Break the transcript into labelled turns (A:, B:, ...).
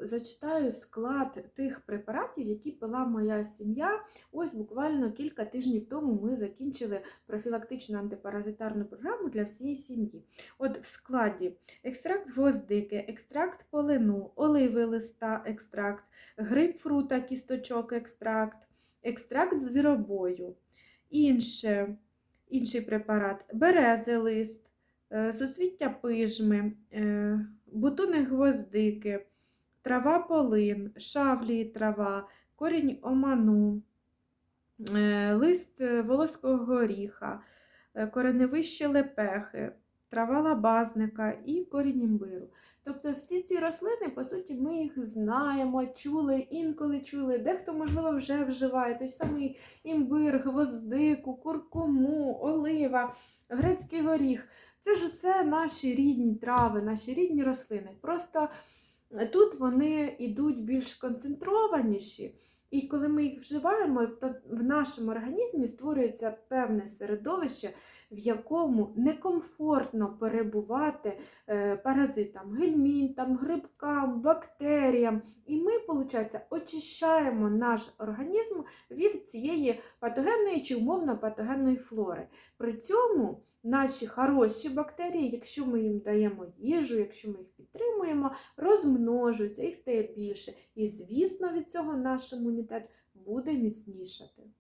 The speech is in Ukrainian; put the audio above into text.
A: зачитаю склад тих препаратів, які пила моя сім'я. Ось буквально кілька тижнів тому ми закінчили профілактичну антипаразитарну програму для всієї сім'ї. От в складі екстракт гвоздики, екстракт полину, оливи листа, екстракт, грейпфрута, кісточок, екстракт, екстракт звіробою, інше, інший препарат, берези лист, е, суцвіття пижми, е, бутони гвоздики, трава полин, шавлі трава, корінь оману, е, лист е, волоського горіха, е, кореневище лепехи, трава лабазника і корінь імбиру. Тобто всі ці рослини, по суті, ми їх знаємо, чули, інколи чули, дехто, можливо, вже вживає той самий імбир, гвоздику, куркуму, олива, грецький горіх. Це ж усе наші рідні трави, наші рідні рослини. Просто тут вони йдуть більш концентрованіші, і коли ми їх вживаємо, то в нашому організмі створюється певне середовище, в якому некомфортно перебувати е, паразитам, гельмінтам, грибкам, бактеріям. І ми, виходить, очищаємо наш організм від цієї патогенної чи умовно патогенної флори. При цьому наші хороші бактерії, якщо ми їм даємо їжу, якщо ми їх підтримуємо, розмножуються, їх стає більше. І, звісно, від цього наш імунітет буде міцнішати.